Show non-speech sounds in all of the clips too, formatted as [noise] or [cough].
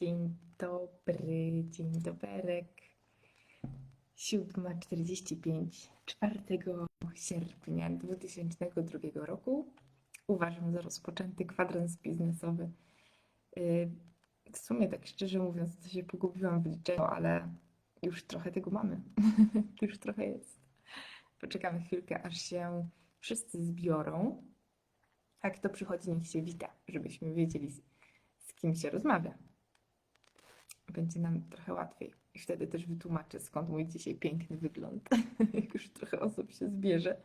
Dzień dobry, dzień doberek. 7.45, 4 sierpnia 2002 roku. Uważam za rozpoczęty kwadrans biznesowy. Yy, W sumie, tak szczerze mówiąc, to się pogubiłam w liczeniu, ale już trochę tego mamy. [laughs] już trochę jest. Poczekamy chwilkę, aż się wszyscy zbiorą. A kto przychodzi, niech się wita, żebyśmy wiedzieli, z kim się rozmawia. Będzie nam trochę łatwiej. I wtedy też wytłumaczę, skąd mój dzisiaj piękny wygląd. [laughs] Jak już trochę osób się zbierze,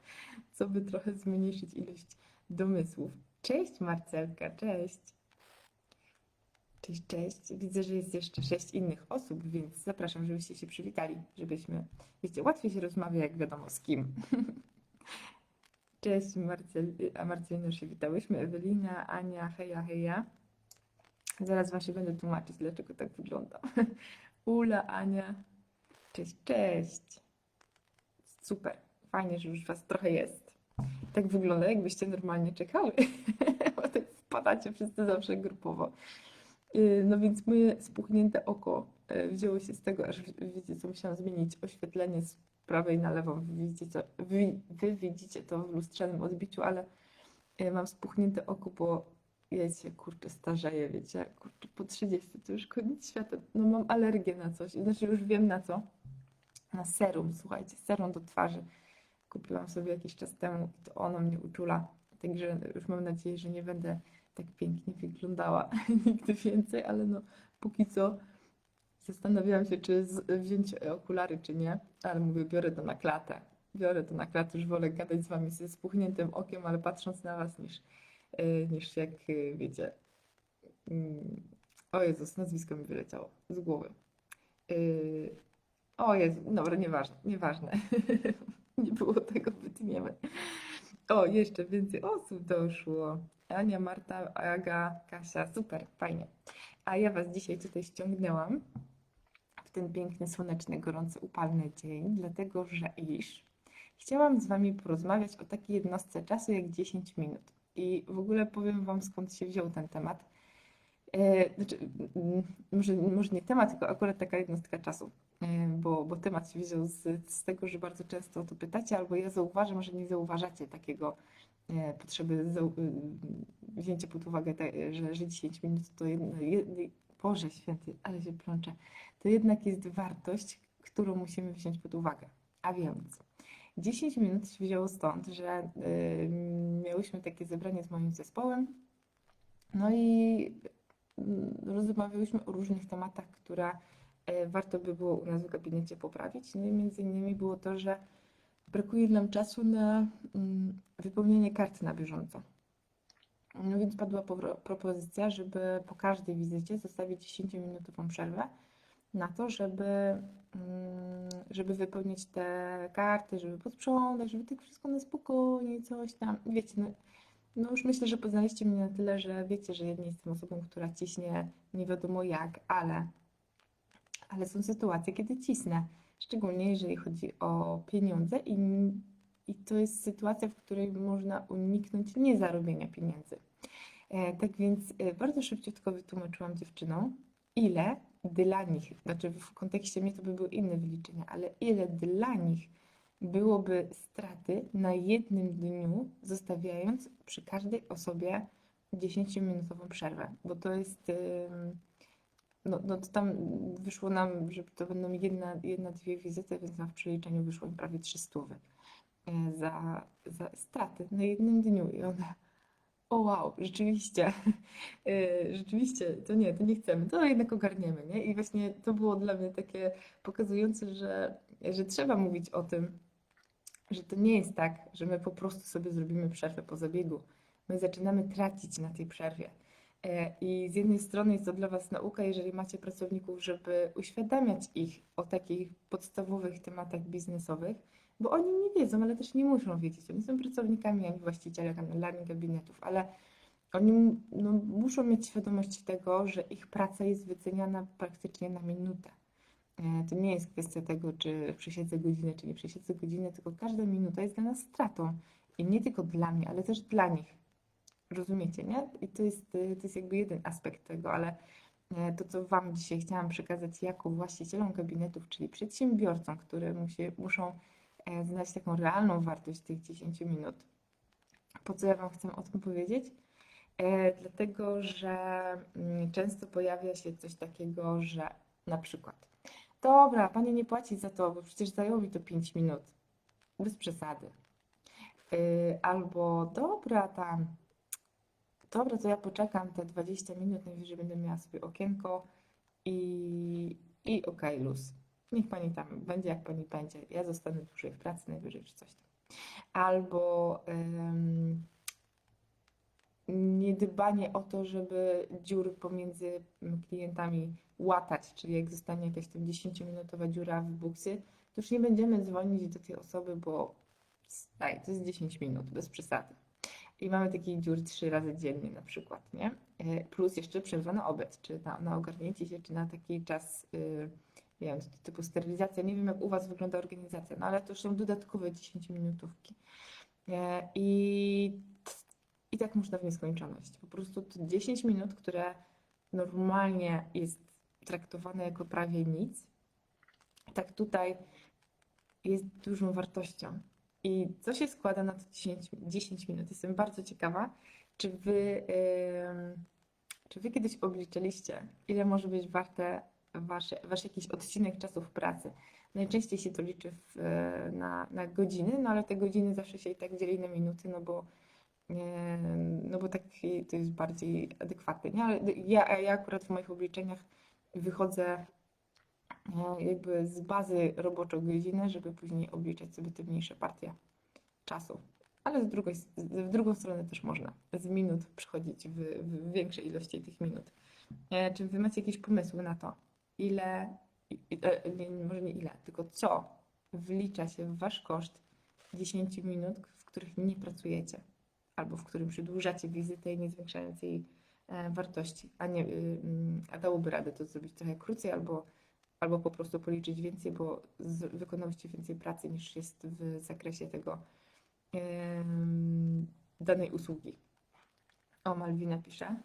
co by trochę zmniejszyć ilość domysłów. Cześć Marcelka, cześć. Cześć, cześć. Widzę, że jest jeszcze sześć innych osób, więc zapraszam, żebyście się przywitali, żebyśmy, wiecie, łatwiej się rozmawia, jak wiadomo z kim. [laughs] Cześć Marcel, a Marcelino się witałyśmy, Ewelina, Ania, heja, heja. Zaraz się będę tłumaczyć, dlaczego tak wygląda. [laughs] Ula, Ania, cześć, cześć. Super, fajnie, że już Was trochę jest. Tak wygląda, jakbyście normalnie czekały, [laughs] bo tak wpadacie wszyscy zawsze grupowo. Yy, No więc moje spuchnięte oko yy, wzięło się z tego, aż wiecie co, musiałam zmienić oświetlenie z prawej na lewą. Wy widzicie, co, wy, wy widzicie to w lustrzanym odbiciu, ale yy, mam spuchnięte oko, bo ja się kurczę starzeję, wiecie, kurczę, po 30 to już koniec świata. No mam alergię na coś, znaczy już wiem na co. Na serum, słuchajcie, serum do twarzy. Kupiłam sobie jakiś czas temu i to ono mnie uczula. Także już mam nadzieję, że nie będę tak pięknie wyglądała [laughs] nigdy więcej, ale no póki co zastanawiałam się, czy wziąć okulary, czy nie, ale mówię, biorę to na klatę. Biorę to na klatę, już wolę gadać z wami ze spuchniętym okiem, ale patrząc na was, niż, niż jak yy, wiecie. mm, O Jezus, nazwisko mi wyleciało z głowy. Yy, O Jezu, dobra, nieważne, nieważne. [laughs] Nie było tego, wytniemy. O, jeszcze więcej osób doszło. Ania, Marta, Aga, Kasia, super, fajnie. A ja Was dzisiaj tutaj ściągnęłam w ten piękny, słoneczny, gorący, upalny dzień, dlatego że iż chciałam z Wami porozmawiać o takiej jednostce czasu jak 10 minut. I w ogóle powiem Wam, skąd się wziął ten temat. E, Znaczy, może, może nie temat, tylko akurat taka jednostka czasu, E, bo, bo temat się wziął z, z tego, że bardzo często o to pytacie, albo ja zauważam, że nie zauważacie takiego e, potrzeby wzięcia pod uwagę, te, że, że 10 minut to jedno, jed, Boże Święty, ale się plączę, to jednak jest wartość, którą musimy wziąć pod uwagę. A więc 10 minut się wzięło stąd, że miałyśmy takie zebranie z moim zespołem, no i rozmawiałyśmy o różnych tematach, które e, warto by było u nas w gabinecie poprawić. No i między innymi było to, że brakuje nam czasu na wypełnienie kart na bieżąco. No więc padła propozycja, żeby po każdej wizycie zostawić 10-minutową przerwę na to, żeby, mm, żeby wypełnić te karty, żeby posprzątać, żeby tak wszystko na spokojnie, coś tam. Wiecie, no, no już myślę, że poznaliście mnie na tyle, że wiecie, że ja nie jestem osobą, która ciśnie nie wiadomo jak, ale, ale są sytuacje, kiedy cisnę. Szczególnie jeżeli chodzi o pieniądze i, i to jest sytuacja, w której można uniknąć niezarobienia pieniędzy. E, tak więc e, bardzo szybciutko wytłumaczyłam dziewczynom, ile dla nich, znaczy w kontekście mnie to by były inne wyliczenia, ale ile dla nich byłoby straty na jednym dniu, zostawiając przy każdej osobie 10-minutową przerwę, bo to jest, no, no to tam wyszło nam, że to będą jedna, jedna, dwie wizyty, więc nam w przeliczeniu wyszło mi prawie 300 y, za, za straty na jednym dniu i one, o wow, rzeczywiście, [laughs] y, rzeczywiście, to nie, to nie chcemy, to jednak ogarniemy, nie? I właśnie to było dla mnie takie pokazujące, że, że trzeba mówić o tym, że to nie jest tak, że my po prostu sobie zrobimy przerwę po zabiegu. My zaczynamy tracić na tej przerwie. E, I z jednej strony jest to dla Was nauka, jeżeli macie pracowników, żeby uświadamiać ich o takich podstawowych tematach biznesowych, bo oni nie wiedzą, ale też nie muszą wiedzieć. Oni są pracownikami, ani właścicielami gabinetów, ale oni no, muszą mieć świadomość tego, że ich praca jest wyceniana praktycznie na minutę. E, To nie jest kwestia tego, czy przesiedzę godzinę, czy nie przesiedzę godzinę, tylko każda minuta jest dla nas stratą. I nie tylko dla mnie, ale też dla nich. Rozumiecie, nie? I to jest, y, to jest jakby jeden aspekt tego, ale e, to, co Wam dzisiaj chciałam przekazać jako właścicielom gabinetów, czyli przedsiębiorcom, które musi, muszą e, znać taką realną wartość tych 10 minut. Po co ja Wam chcę o tym powiedzieć? E, dlatego, że mm, często pojawia się coś takiego, że na przykład, dobra, Pani nie płaci za to, bo przecież zajęło mi to 5 minut. Bez przesady. Y, Albo dobra, tam, dobra, to ja poczekam te 20 minut, najwyżej będę miała sobie okienko i, i okej, luz. Niech pani tam będzie, jak pani będzie. Ja zostanę dłużej w pracy, najwyżej czy coś tam. Albo ym, niedbanie o to, żeby dziur pomiędzy klientami łatać, czyli jak zostanie jakaś tam 10-minutowa dziura w buksy, to już nie będziemy dzwonić do tej osoby, bo Daj, to jest 10 minut, bez przesady. I mamy takich dziur trzy razy dziennie na przykład, nie? E, Plus jeszcze przerwa na obiad, czy na, na ogarnięcie się, czy na taki czas, yy, nie wiem, typu sterylizacja. Nie wiem, jak u Was wygląda organizacja, no ale to już są dodatkowe 10 minutówki. E, I, I tak można w nieskończoność. Po prostu to 10 minut, które normalnie jest traktowane jako prawie nic, tak tutaj jest dużą wartością. I co się składa na to 10, 10 minut? Jestem bardzo ciekawa, czy wy, ym, czy wy kiedyś obliczyliście, ile może być warte wasze, wasz jakiś odcinek czasu w pracy? Najczęściej się to liczy w, e, na, na godziny, no ale te godziny zawsze się i tak dzieli na minuty, no bo, e, no bo tak to jest bardziej adekwatne. Nie? Ale ja, ja akurat w moich obliczeniach wychodzę e, jakby z bazy roboczej godziny, żeby później obliczać sobie te mniejsze partie czasu. Ale z drugiej, w drugą stronę też można z minut przychodzić w, w większej ilości tych minut. Czy wy macie jakieś pomysły na to, ile, e, nie, może nie ile, tylko co wlicza się w wasz koszt 10 minut, w których nie pracujecie, albo w którym przedłużacie wizytę i nie zwiększając jej e, wartości, a, nie, y, mm, a dałoby radę to zrobić trochę krócej, albo, albo po prostu policzyć więcej, bo wykonałyście więcej pracy niż jest w zakresie tego danej usługi. O, Malwina pisze.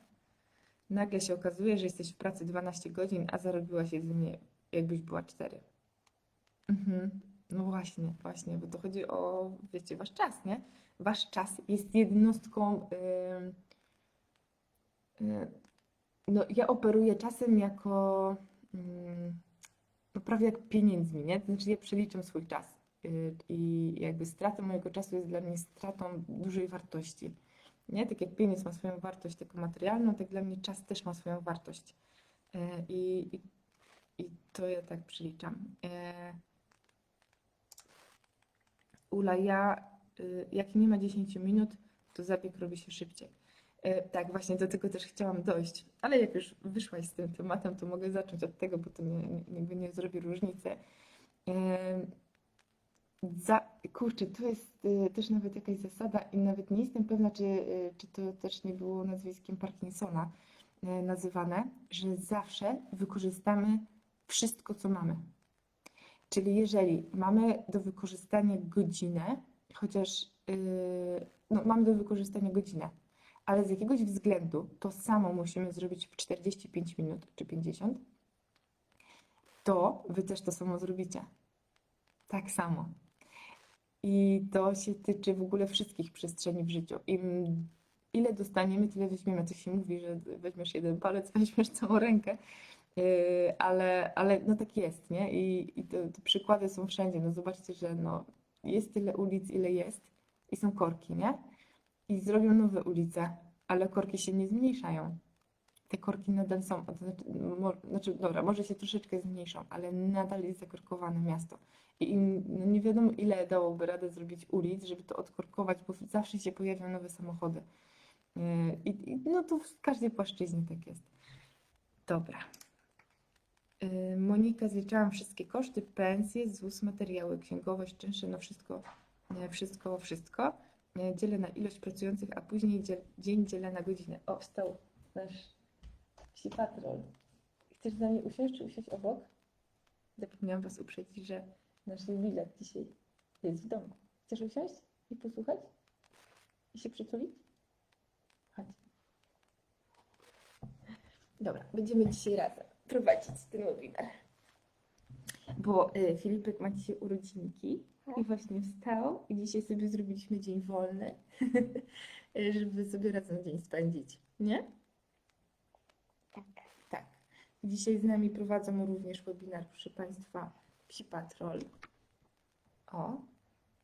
Nagle się okazuje, że jesteś w pracy 12 godzin, a zarobiłaś jedynie jakbyś była 4. Mhm. No właśnie, właśnie, bo to chodzi o, wiecie, wasz czas, nie? Wasz czas jest jednostką. ym, y, no, ja operuję czasem jako. ym, no prawie jak pieniędzmi, nie? To znaczy ja przeliczam swój czas. Y, I jakby strata mojego czasu jest dla mnie stratą dużej wartości. Nie? Tak jak pieniądz ma swoją wartość taką materialną, tak dla mnie czas też ma swoją wartość. Y, I, i, i to ja tak przeliczam. Y, Ula, ja, y, jak nie ma 10 minut, to zabieg robi się szybciej. Y, Tak, właśnie do tego też chciałam dojść. Ale jak już wyszłaś z tym tematem, to mogę zacząć od tego, bo to nie, nie, nie zrobi różnicy. Za, kurczę, to jest y, też nawet jakaś zasada i nawet nie jestem pewna, czy, y, czy to też nie było nazwiskiem Parkinsona y, nazywane, że zawsze wykorzystamy wszystko, co mamy. Czyli jeżeli mamy do wykorzystania godzinę, chociaż yy, no, mamy do wykorzystania godzinę, ale z jakiegoś względu to samo musimy zrobić w 45 minut czy 50, to wy też to samo zrobicie. Tak samo. I to się tyczy w ogóle wszystkich przestrzeni w życiu. Im ile dostaniemy, tyle weźmiemy. To się mówi, że weźmiesz jeden palec, [laughs] weźmiesz całą rękę. Yy, ale, ale no tak jest, nie? I, i te, te przykłady są wszędzie. No zobaczcie, że no, jest tyle ulic, ile jest i są korki, nie? I zrobią nowe ulice, ale korki się nie zmniejszają. Te korki nadal są, znaczy, znaczy dobra, może się troszeczkę zmniejszą, ale nadal jest zakorkowane miasto. I no nie wiadomo, ile dałoby radę zrobić ulic, żeby to odkorkować, bo zawsze się pojawią nowe samochody. Yy, I, i no to w każdej płaszczyźnie tak jest. Dobra. Y, Monika, zliczałam wszystkie koszty, pensje, ZUS, materiały, księgowość, czynsze, no wszystko, e, wszystko, wszystko. E, Dzielę na ilość pracujących, a później dziel, dzień dzielę na godzinę. O, wstał nasz psi patrol. Chcesz z nami usiąść, czy usiąść obok? Zapomniałam Was uprzedzić, że nasz jubilat dzisiaj jest w domu. Chcesz usiąść i posłuchać? I się przytulić? Chodź. Dobra, będziemy dzisiaj razem prowadzić ten webinar. Bo y, Filipek ma dzisiaj urodzinki i właśnie wstał i dzisiaj sobie zrobiliśmy dzień wolny, [laughs] żeby sobie razem dzień spędzić, nie? Dzisiaj z nami prowadzą również webinar, proszę Państwa, Psi Patrol. O.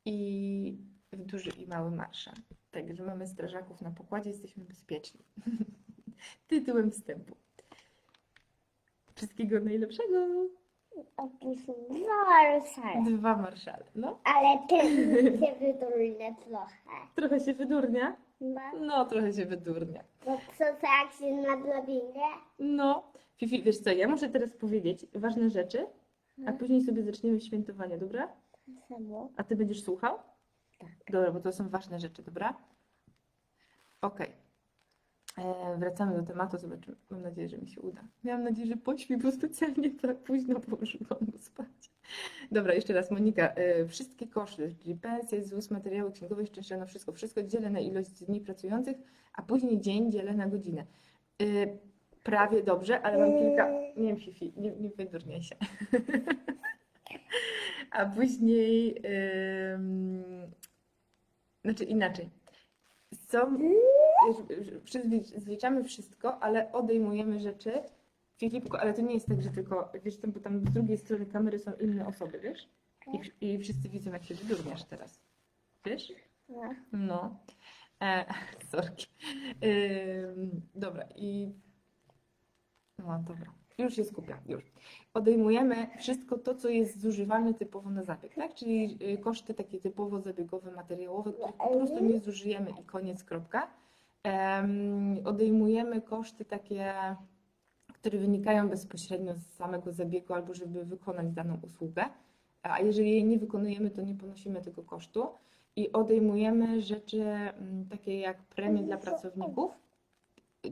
I duży i mały marszał. Także mamy strażaków na pokładzie, jesteśmy bezpieczni. [laughs] Tytułem wstępu. Wszystkiego najlepszego. Opisu dwa rysale. Dwa marszale. No, Ale ty [laughs] się wydurne trochę. trochę się wydurnia. No, trochę się wydurnia. co tak się nadrobinę? No, Fifi, wiesz co, ja muszę teraz powiedzieć ważne rzeczy, a Mhm. później sobie zaczniemy świętowanie, dobra? Samo. A ty będziesz słuchał? Tak. Dobra, bo to są ważne rzeczy, dobra? Okej. E, Wracamy do tematu, zobaczymy. Mam nadzieję, że mi się uda. Miałam nadzieję, że pośpi, bo specjalnie tak późno położyłam go spać. Dobra, jeszcze raz, Monika. E, wszystkie koszty, czyli pensje, ZUS, materiały księgowe, szczęśliwe, wszystko, wszystko dzielę na ilość dni pracujących, a później dzień dzielę na godzinę. E, prawie dobrze, ale mam kilka... Nie wiem, Fifi, nie, nie wydurniaj się. [laughs] A później, znaczy inaczej. Są, przyzwi- zliczamy wszystko, ale odejmujemy rzeczy. Filipku, ale to nie jest tak, że tylko, wiesz, tam, bo tam z drugiej strony kamery są inne osoby, wiesz? I, i wszyscy widzą, jak się wydurniasz teraz. Wiesz? No. No. E, [laughs] sorki. Ym, dobra, i. No, dobra. Już się skupia, już. Odejmujemy wszystko to, co jest zużywane typowo na zabieg, tak? Czyli y, koszty takie typowo zabiegowe, materiałowe, których po prostu nie zużyjemy i koniec, kropka. Em, odejmujemy koszty takie, które wynikają bezpośrednio z samego zabiegu albo żeby wykonać daną usługę. A jeżeli jej nie wykonujemy, to nie ponosimy tego kosztu i odejmujemy rzeczy mm, takie jak premie dla pracowników.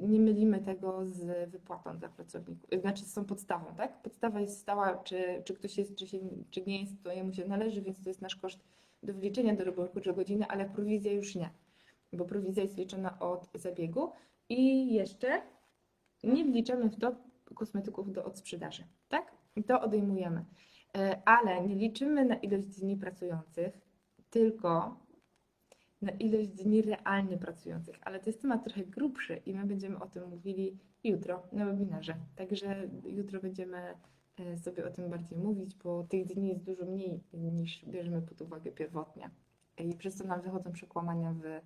Nie mylimy tego z wypłatą dla pracowników, znaczy z tą podstawą, tak? Podstawa jest stała, czy, czy ktoś jest, czy, się, czy nie jest, to jemu się należy, więc to jest nasz koszt do wliczenia do roboczej godziny, ale prowizja już nie, bo prowizja jest liczona od zabiegu i jeszcze nie wliczamy w to kosmetyków do odsprzedaży, tak? I to odejmujemy. E, Ale nie liczymy na ilość dni pracujących, tylko na ilość dni realnie pracujących. Ale to jest temat trochę grubszy i my będziemy o tym mówili jutro na webinarze. Także jutro będziemy e, sobie o tym bardziej mówić, bo tych dni jest dużo mniej niż bierzemy pod uwagę pierwotnie. I przez to nam wychodzą przekłamania w, e,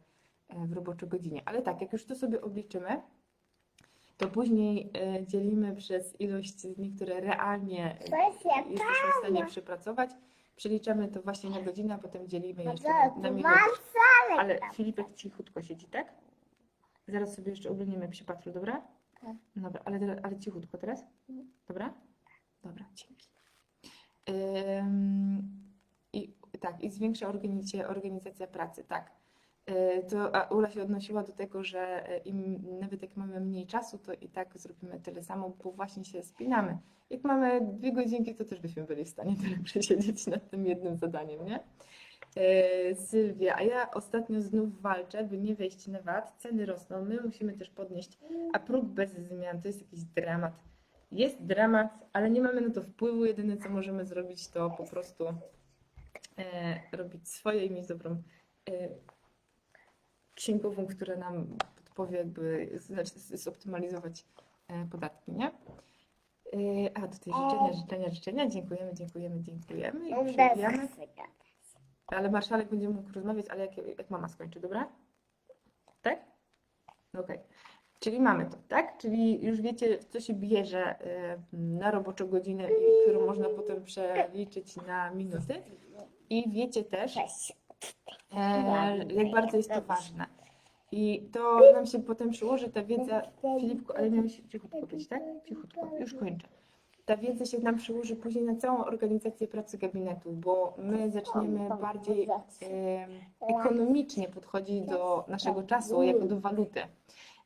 w roboczej godzinie. Ale tak, jak już to sobie obliczymy, to później e, dzielimy przez ilość dni, które realnie e, jesteśmy w stanie przepracować. Przeliczamy to właśnie na godzinę, a potem dzielimy jeszcze Bardzo, na, minuty. Ale Filipek cichutko siedzi, tak? Zaraz sobie jeszcze oglądamy psi patrol, dobra? Tak. Dobra, ale, ale cichutko teraz? Mhm. Dobra? Dobra, dzięki. Ym, I tak, i zwiększa organizacja pracy, tak. Y, To Ula się odnosiła do tego, że y, im, nawet jak mamy mniej czasu, to i tak zrobimy tyle samo, bo właśnie się spinamy. Jak mamy dwie godzinki, to też byśmy byli w stanie [laughs] tyle przesiedzieć nad tym jednym zadaniem, nie? E, Sylwia, a ja ostatnio znów walczę, by nie wejść na VAT. Ceny rosną, my musimy też podnieść, a próg bez zmian to jest jakiś dramat. Jest dramat, ale nie mamy na to wpływu. Jedyne co możemy zrobić, to po prostu e, robić swoje i mieć dobrą e, księgową, która nam podpowie, jakby znaczy, zoptymalizować e, podatki, nie? E, a tutaj życzenia, życzenia, życzenia. Dziękujemy, dziękujemy, dziękujemy. I przewijamy. Ale marszałek będzie mógł rozmawiać, ale jak, jak mama skończy, dobra? Tak? Okej. Czyli mamy to, tak? Czyli już wiecie, co się bierze y, na roboczą godzinę, którą można potem przeliczyć na minuty. I wiecie też. E, jak bardzo jest to ważne. I to nam się potem przyłoży, ta wiedza, Filipku, ale miałeś cichutko być, tak? Cichutko, już kończę. Ta wiedza się nam przyłoży później na całą organizację pracy gabinetu, bo my zaczniemy bardziej em, ekonomicznie podchodzić do naszego czasu jako do waluty.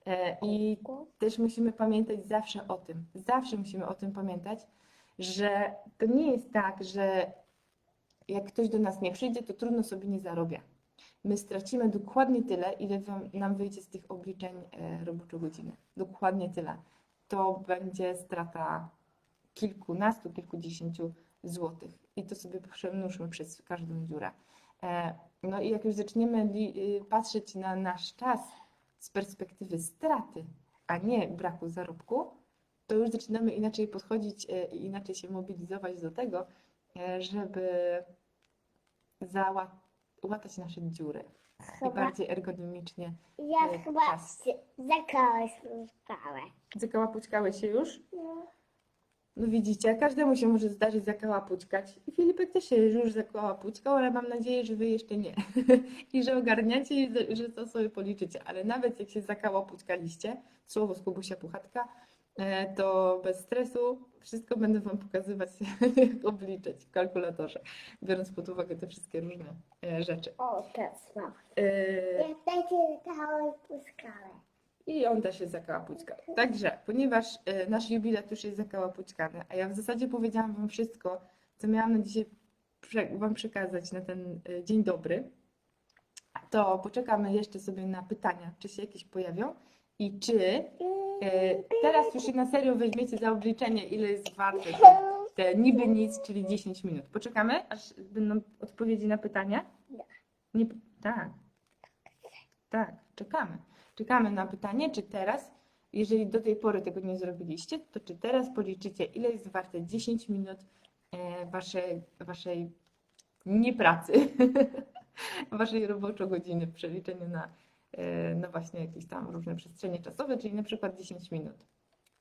E, I też musimy pamiętać zawsze o tym, zawsze musimy o tym pamiętać, że to nie jest tak, że jak ktoś do nas nie przyjdzie, to trudno sobie nie zarobia. My stracimy dokładnie tyle, ile nam wyjdzie z tych obliczeń e, roboczo godziny. Dokładnie tyle. to będzie strata kilkunastu, kilkudziesięciu złotych. I to sobie przemnóżmy przez każdą dziurę. E, No i jak już zaczniemy y, patrzeć na nasz czas z perspektywy straty, a nie braku zarobku, to już zaczynamy inaczej podchodzić e, i inaczej się mobilizować do tego, żeby załatać nasze dziury i Chyba, bardziej ergonomicznie. ja e, chyba czas. zakałeś spałę. Zakałapućkałeś się już? No. No widzicie, każdemu się może zdarzyć zakałapućkać. I Filipek też się już zakałapućkał, ale mam nadzieję, że wy jeszcze nie. [laughs] I że ogarniacie i że- to sobie policzycie. Ale nawet jak się zakałapućkaliście, słowo z Kubusia Puchatka, to bez stresu wszystko będę wam pokazywać, [laughs] jak obliczyć w kalkulatorze, biorąc pod uwagę te wszystkie różne e, rzeczy. O, teraz mam. E, Jak będzie zakałeś puskałę. I on też jest zakałapućka. Także, ponieważ e, nasz jubilat już jest zakałapućkany, a ja w zasadzie powiedziałam Wam wszystko, co miałam na dzisiaj Wam przekazać na ten e, dzień dobry, to poczekamy jeszcze sobie na pytania, czy się jakieś pojawią i czy e, teraz już na serio weźmiecie za obliczenie, ile jest warte te, te niby nic, czyli 10 minut. Poczekamy, aż będą odpowiedzi na pytania? Nie. Nie, tak. Tak, czekamy. Czekamy na pytanie, czy teraz, jeżeli do tej pory tego nie zrobiliście, to czy teraz policzycie, ile jest warte 10 minut e, waszej, waszej niepracy, [laughs] waszej roboczo godziny w przeliczeniu na, e, na właśnie jakieś tam różne przestrzenie czasowe, czyli na przykład 10 minut.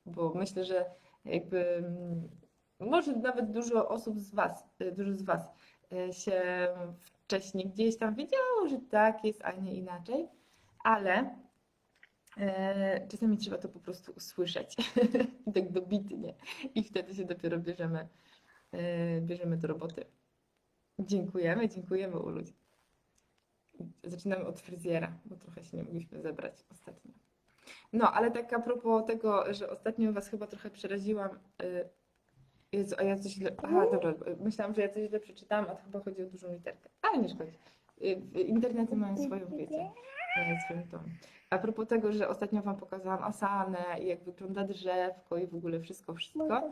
Bo myślę, że jakby mm, może nawet dużo osób z was, e, dużo z was e, się wcześniej gdzieś tam wiedziało, że tak jest, a nie inaczej, ale czasami trzeba to po prostu usłyszeć i [laughs] tak dobitnie i wtedy się dopiero bierzemy, bierzemy do roboty. Dziękujemy, dziękujemy Ulu. Zaczynamy od fryzjera, bo trochę się nie mogliśmy zebrać ostatnio. No, ale tak a propos tego, że ostatnio Was chyba trochę przeraziłam. y, Jezu, a ja coś źle. Aha, dobra, myślałam, że ja coś źle przeczytałam, a to chyba chodzi o dużą literkę. Ale nie szkodzi. Y, Internety mają swoją wiedzę, mają swoją tą. A propos tego, że ostatnio Wam pokazałam asanę i jak wygląda drzewko i w ogóle wszystko, wszystko.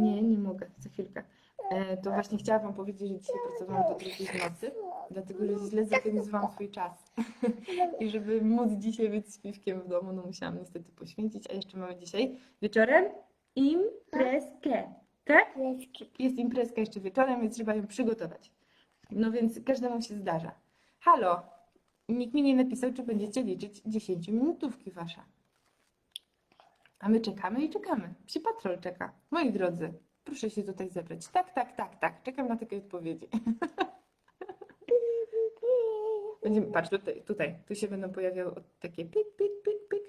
Nie, nie mogę, za chwilkę. E, to właśnie chciałam Wam powiedzieć, że dzisiaj pracowałam do drugiej w nocy, dlatego że źle zorganizowałam swój czas. [laughs] I żeby móc dzisiaj być z piwkiem w domu, no musiałam niestety poświęcić, a jeszcze mamy dzisiaj wieczorem imprezkę. Tak? Jest imprezka jeszcze wieczorem, więc trzeba ją przygotować. No więc każdemu się zdarza. Halo, nikt mi nie napisał, czy będziecie liczyć 10 minutówki wasze. A my czekamy i czekamy. Psi patrol czeka. Moi drodzy, proszę się tutaj zebrać. Tak, tak, tak, tak. Czekam na takie odpowiedzi. [laughs] Będziemy, patrz, tutaj, tutaj, tu się będą pojawiały takie pik, pik, pik, pik,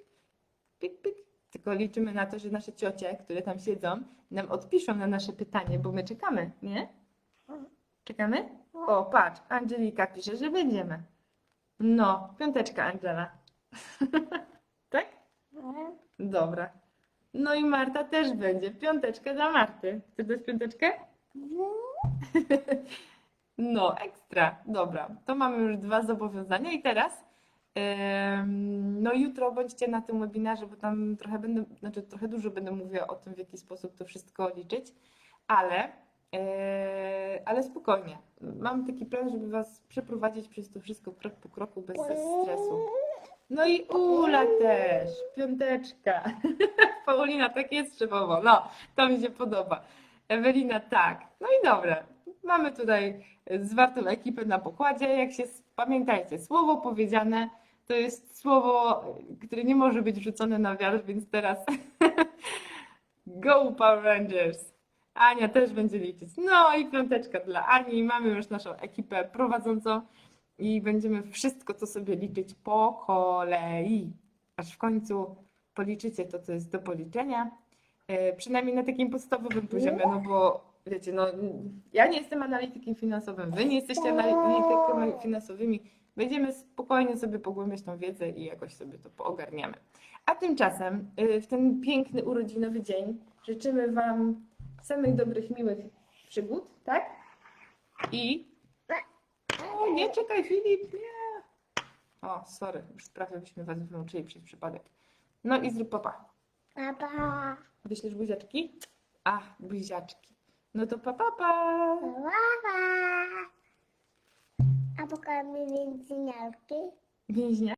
pik, pik. Tylko liczymy na to, że nasze ciocie, które tam siedzą, nam odpiszą na nasze pytanie, bo my czekamy, nie? Czekamy? O, patrz, Angelika pisze, że będziemy. No, piąteczka Angela. [laughs] tak? Dobra. No i Marta też będzie. Piąteczka dla Marty. Chcesz dać piąteczkę? [laughs] No, ekstra. Dobra, to mamy już dwa zobowiązania i teraz no jutro bądźcie na tym webinarze, bo tam trochę będę, znaczy trochę dużo będę mówiła o tym, w jaki sposób to wszystko liczyć, ale, e, ale spokojnie. Mam taki plan, żeby Was przeprowadzić przez to wszystko krok po kroku, bez stresu. No i Ula też, piąteczka. [laughs] Paulina, tak jest szefowo. No, to mi się podoba. Ewelina, tak. No i dobra. Mamy tutaj zwartą ekipę na pokładzie. Jak się pamiętajcie, słowo powiedziane to jest słowo, które nie może być wrzucone na wiatr, więc teraz [laughs] go Power Rangers. Ania też będzie liczyć. No i piąteczka dla Ani. Mamy już naszą ekipę prowadzącą i będziemy wszystko to sobie liczyć po kolei, aż w końcu policzycie to, co jest do policzenia. E, przynajmniej na takim podstawowym poziomie, no bo wiecie, no ja nie jestem analitykiem finansowym, wy nie jesteście analitykami finansowymi. Będziemy spokojnie sobie pogłębiać tą wiedzę i jakoś sobie to poogarniamy. A tymczasem e, w ten piękny urodzinowy dzień życzymy Wam samych dobrych, miłych przygód, tak? I nie, nie czekaj, Filip, nie. O, sorry, już prawie byśmy was wyłączyli przez przypadek. No i zrób papa. Papa. Wyślesz buziaczki? A, buziaczki. No to papa, pa. A pokaż mi więźniarki. Więźniarki?